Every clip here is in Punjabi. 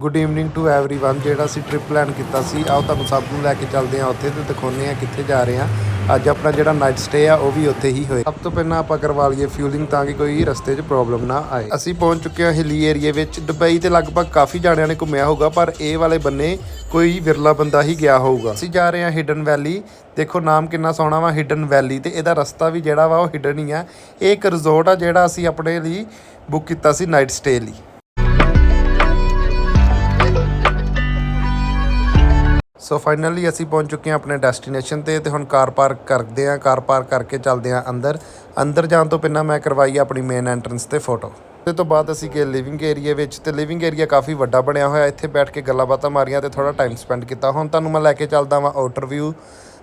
ਗੁੱਡ ਈਵਨਿੰਗ ਟੂ एवरीवन ਜਿਹੜਾ ਅਸੀਂ ਟ੍ਰਿਪ ਪਲਾਨ ਕੀਤਾ ਸੀ ਆਓ ਤੁਹਾਨੂੰ ਸਭ ਨੂੰ ਲੈ ਕੇ ਚੱਲਦੇ ਹਾਂ ਉੱਥੇ ਤੇ ਦਿਖਾਉਂਦੇ ਹਾਂ ਕਿੱਥੇ ਜਾ ਰਹੇ ਹਾਂ ਅੱਜ ਆਪਣਾ ਜਿਹੜਾ ਨਾਈਟ ਸਟੇ ਆ ਉਹ ਵੀ ਉੱਥੇ ਹੀ ਹੋਏ ਸਭ ਤੋਂ ਪਹਿਲਾਂ ਆਪਾਂ ਕਰਵਾ ਲਈਏ ਫਿਊਲਿੰਗ ਤਾਂ ਕਿ ਕੋਈ ਰਸਤੇ 'ਚ ਪ੍ਰੋਬਲਮ ਨਾ ਆਏ ਅਸੀਂ ਪਹੁੰਚ ਚੁੱਕੇ ਹਾਂ ਹਿੱਲੀ ਏਰੀਏ ਵਿੱਚ ਦੁਬਈ ਤੇ ਲਗਭਗ ਕਾਫੀ ਜਾਣਿਆਂ ਨੇ ਘੁੰਮਿਆ ਹੋਊਗਾ ਪਰ ਇਹ ਵਾਲੇ ਬੰਨੇ ਕੋਈ ਵਿਰਲਾ ਬੰਦਾ ਹੀ ਗਿਆ ਹੋਊਗਾ ਅਸੀਂ ਜਾ ਰਹੇ ਹਾਂ ਹਿਡਨ ਵੈਲੀ ਦੇਖੋ ਨਾਮ ਕਿੰਨਾ ਸੋਹਣਾ ਵਾ ਹਿਡਨ ਵੈਲੀ ਤੇ ਇਹਦਾ ਰਸਤਾ ਵੀ ਜਿਹੜਾ ਵਾ ਉਹ ਹਿਡਨ ਹੀ ਆ ਇਹ ਇੱਕ ਰਿਜ਼ੋਰਟ ਆ ਜਿਹੜਾ ਅਸੀਂ ਆਪਣੇ ਲਈ ਬੁੱਕ ਕੀਤਾ ਸੀ ਨਾਈਟ ਸਟੇ ਲਈ ਸੋ ਫਾਈਨਲੀ ਅਸੀਂ ਪਹੁੰਚ ਚੁੱਕੇ ਹਾਂ ਆਪਣੇ ਡੈਸਟੀਨੇਸ਼ਨ ਤੇ ਤੇ ਹੁਣ ਕਾਰ ਪਾਰਕ ਕਰਦੇ ਹਾਂ। ਕਾਰ ਪਾਰਕ ਕਰਕੇ ਚੱਲਦੇ ਹਾਂ ਅੰਦਰ। ਅੰਦਰ ਜਾਣ ਤੋਂ ਪਹਿਲਾਂ ਮੈਂ ਕਰਵਾਈ ਆਪਣੀ ਮੇਨ ਐਂਟਰੈਂਸ ਤੇ ਫੋਟੋ ਤੇ ਤੋਂ ਬਾਅਦ ਅਸੀਂ ਗਏ ਲਿਵਿੰਗ ਏਰੀਆ ਵਿੱਚ ਤੇ ਲਿਵਿੰਗ ਏਰੀਆ ਕਾਫੀ ਵੱਡਾ ਬਣਿਆ ਹੋਇਆ। ਇੱਥੇ ਬੈਠ ਕੇ ਗੱਲਾਂ ਬਾਤਾਂ ਮਾਰੀਆਂ ਤੇ ਥੋੜਾ ਟਾਈਮ ਸਪੈਂਡ ਕੀਤਾ। ਹੁਣ ਤੁਹਾਨੂੰ ਮੈਂ ਲੈ ਕੇ ਚੱਲਦਾ ਵਾਂ ਆਊਟਰ ਵਿਊ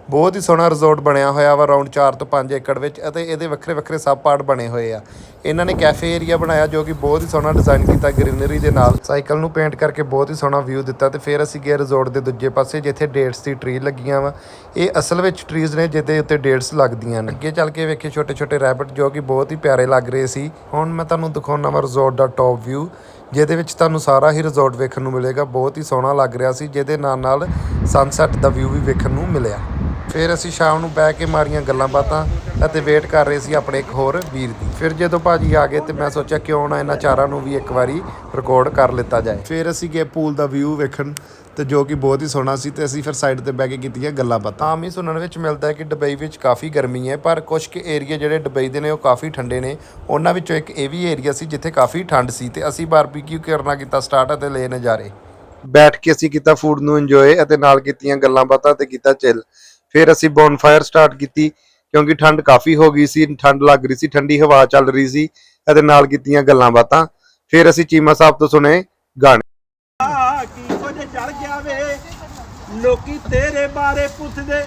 ਬਹੁਤ ਹੀ ਸੋਹਣਾ ਰਿਜ਼ੋਰਟ ਬਣਿਆ ਹੋਇਆ ਵਾ ਅਰਾਊਂਡ 4 ਤੋਂ 5 ਏਕੜ ਵਿੱਚ ਅਤੇ ਇਹਦੇ ਵੱਖਰੇ ਵੱਖਰੇ ਸਬ ਪਾਰਟ ਬਣੇ ਹੋਏ ਆ। ਇਹਨਾਂ ਨੇ ਕੈਫੇ ਏਰੀਆ ਬਣਾਇਆ ਜੋ ਕਿ ਬਹੁਤ ਹੀ ਸੋਹਣਾ ਡਿਜ਼ਾਈਨ ਕੀਤਾ ਗ੍ਰੀਨਰੀ ਦੇ ਨਾਲ। ਸਾਈਕਲ ਨੂੰ ਪੇਂਟ ਕਰਕੇ ਬਹੁਤ ਹੀ ਸੋਹਣਾ ਵਿਊ ਦਿੱਤਾ ਤੇ ਫਿਰ ਅਸੀਂ ਗਏ ਰਿਜ਼ੋਰਟ ਦੇ ਦੂਜੇ ਪਾਸੇ, ਜਿੱਥੇ ਡੇਟਸ ਦੀ ਟਰੀ ਲੱਗੀਆਂ ਵਾ। ਇਹ ਅਸਲ ਵਿੱਚ ਟਰੀਜ਼ ਨੇ ਜਿਹਦੇ ਉੱਤੇ ਡੇਟਸ ਲੱਗਦੀਆਂ ਨੇ। ਅੱਗੇ ਚੱਲ ਕੇ ਵੇਖੇ ਛੋਟੇ ਛੋਟੇ ਰੈਬਿਟ ਜੋ ਕਿ ਬਹੁਤ ਹੀ ਪਿਆਰੇ ਲੱਗ ਰਹੇ ਸੀ। ਹੁਣ ਮੈਂ ਤੁਹਾਨੂੰ ਦਿਖਾਉਣਾ ਵਾ ਰਿਜ਼ੋਰਟ ਦਾ ਟੌਪ ਵਿਊ ਜਿਹਦੇ ਵਿੱਚ ਤੁਹਾਨੂੰ ਸਾਰਾ ਹੀ ਰਿਜ਼ੋਰਟ ਵੇਖਣ ਨੂੰ ਮਿਲੇਗਾ। ਬਹੁਤ ਹੀ ਸੋਹਣਾ ਲੱਗ ਰਿਹਾ ਸੀ, ਜਿਹਦੇ ਨਾਲ ਨਾਲ ਸਨਸੈਟ ਦਾ ਵਿਊ ਵੀ ਵੇਖਣ ਨੂੰ ਮਿਲਿਆ। ਫਿਰ ਅਸੀਂ ਸ਼ਾਮ ਨੂੰ ਬਹਿ ਕੇ ਮਾਰੀਆਂ ਗੱਲਾਂ ਬਾਤਾਂ ਅਤੇ ਵੇਟ ਕਰ ਰਹੇ ਸੀ ਆਪਣੇ ਇੱਕ ਹੋਰ ਵੀਰ ਦੀ। ਫਿਰ ਜਦੋਂ ਭਾਜੀ ਆ ਗਏ ਤੇ ਮੈਂ ਸੋਚਿਆ ਕਿਉਂ ਨਾ ਇਹਨਾਂ ਚਾਰਾਂ ਨੂੰ ਵੀ ਇੱਕ ਵਾਰੀ ਰਿਕਾਰਡ ਕਰ ਲਿੱਤਾ ਜਾਏ। ਫਿਰ ਅਸੀਂ ਗਏ ਪੂਲ ਦਾ ਵਿਊ ਵੇਖਣ ਤੇ ਜੋ ਕਿ ਬਹੁਤ ਹੀ ਸੋਹਣਾ ਸੀ ਤੇ ਅਸੀਂ ਫਿਰ ਸਾਈਡ ਤੇ ਬਹਿ ਕੇ ਕੀਤੀਆਂ ਗੱਲਾਂ ਬਾਤਾਂ। ਆਮ ਹੀ ਸੁਣਨ ਵਿੱਚ ਮਿਲਦਾ ਹੈ ਕਿ ਦੁਬਈ ਵਿੱਚ ਕਾਫੀ ਗਰਮੀ ਹੈ, ਪਰ ਕੁਝ ਕੁ ਏਰੀਆ ਜਿਹੜੇ ਦੁਬਈ ਦੇ ਨੇ ਉਹ ਕਾਫੀ ਠੰਡੇ ਨੇ। ਉਹਨਾਂ ਵਿੱਚੋਂ ਇੱਕ ਇਹ ਵੀ ਏਰੀਆ ਸੀ ਜਿੱਥੇ ਕਾਫੀ ਠੰਡ ਸੀ ਤੇ ਅਸੀਂ ਬਾਰਬੀਕਿਊ ਕਰਨਾ ਕੀਤਾ ਸਟਾਰਟ ਅਤੇ ਲੈ ਨਜ਼ਾਰੇ। ਬੈਠ ਕੇ ਅਸੀਂ ਕੀਤਾ ਫੂਡ ਨੂੰ ਇੰਜੋਏ ਅਤੇ ਨਾਲ ਕੀਤੀਆਂ ਗੱਲਾਂ ਬਾਤਾਂ ਤੇ ਕੀਤਾ ਚਿਲ ਫਿਰ ਅਸੀਂ ਬੋਨਫਾਇਰ ਸਟਾਰਟ ਕੀਤੀ ਕਿਉਂਕਿ ਠੰਡ ਕਾਫੀ ਹੋ ਗਈ ਸੀ ਠੰਡ ਲੱਗ ਰਹੀ ਸੀ ਠੰਡੀ ਹਵਾ ਚੱਲ ਰਹੀ ਸੀ ਅਤੇ ਨਾਲ ਕੀਤੀਆਂ ਗੱਲਾਂ ਬਾਤਾਂ। ਫਿਰ ਅਸੀਂ ਚੀਮਾ ਸਾਹਿਬ ਤੋਂ ਸੁਣੇ ਗਾਣੇ। ਆ ਕੀ ਕੁਝ ਚੜ ਗਿਆ ਵੇ? ਲੋਕੀ ਤੇਰੇ ਬਾਰੇ ਪੁੱਛਦੇ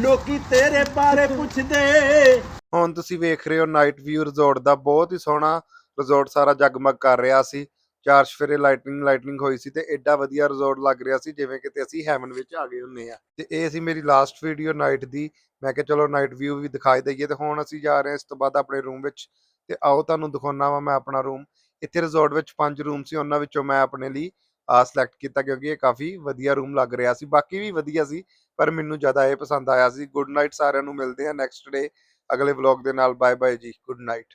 ਲੋਕੀ ਤੇਰੇ ਬਾਰੇ ਪੁੱਛਦੇ। ਹੁਣ ਤੁਸੀਂ ਵੇਖ ਰਹੇ ਹੋ ਨਾਈਟ ਵਿਊ ਰਿਜ਼ੋਰਟ ਦਾ ਬਹੁਤ ਹੀ ਸੋਹਣਾ ਰਿਜ਼ੋਰਟ ਸਾਰਾ ਜਗਮਗ ਕਰ ਰਿਹਾ ਸੀ। ਚਾਰ ਸਫੇਰੇ ਲਾਈਟਨਿੰਗ ਲਾਈਟਨਿੰਗ ਹੋਈ ਸੀ ਤੇ ਐਡਾ ਵਧੀਆ ਰਿਜ਼ੋਰਟ ਲੱਗ ਰਿਹਾ ਸੀ, ਜਿਵੇਂ ਕਿਤੇ ਅਸੀਂ ਹੈਵਨ ਵਿੱਚ ਆ ਗਏ ਹੁੰਨੇ ਆ ਤੇ ਇਹ ਸੀ ਮੇਰੀ ਲਾਸਟ ਵੀਡੀਓ ਨਾਈਟ ਦੀ। ਮੈਂ ਕਿਹਾ ਚਲੋ ਨਾਈਟ ਵਿਊ ਵੀ ਦਿਖਾਈ ਦਈਏ ਤੇ ਹੁਣ ਅਸੀਂ ਜਾ ਰਹੇ ਹਾਂ ਇਸ ਤੋਂ ਬਾਅਦ ਆਪਣੇ ਰੂਮ ਵਿੱਚ। ਤੇ ਆਓ ਤੁਹਾਨੂੰ ਦਿਖਾਉਣਾ ਵਾ ਮੈਂ ਆਪਣਾ ਰੂਮ ਇੱਥੇ ਰਿਜ਼ੋਰਟ ਵਿੱਚ ਪੰਜ ਰੂਮ ਸੀ, ਉਹਨਾਂ ਵਿੱਚੋਂ ਮੈਂ ਆਪਣੇ ਲਈ ਆ ਸਿਲੈਕਟ ਕੀਤਾ ਕਿਉਂਕਿ ਇਹ ਕਾਫੀ ਵਧੀਆ ਰੂਮ ਲੱਗ ਰਿਹਾ ਸੀ। ਬਾਕੀ ਵੀ ਵਧੀਆ ਸੀ, ਪਰ ਮੈਨੂੰ ਜ਼ਿਆਦਾ ਇਹ ਪਸੰਦ ਆਇਆ ਸੀ। ਗੁੱਡ ਨਾਈਟ ਸਾਰਿਆਂ ਨੂੰ ਮਿਲਦੇ ਆ ਨੈਕਸਟ ਡੇ ਅਗਲੇ ਵਲੌਗ ਦੇ ਨਾਲ ਬਾਏ ਬਾਏ ਜੀ। Good night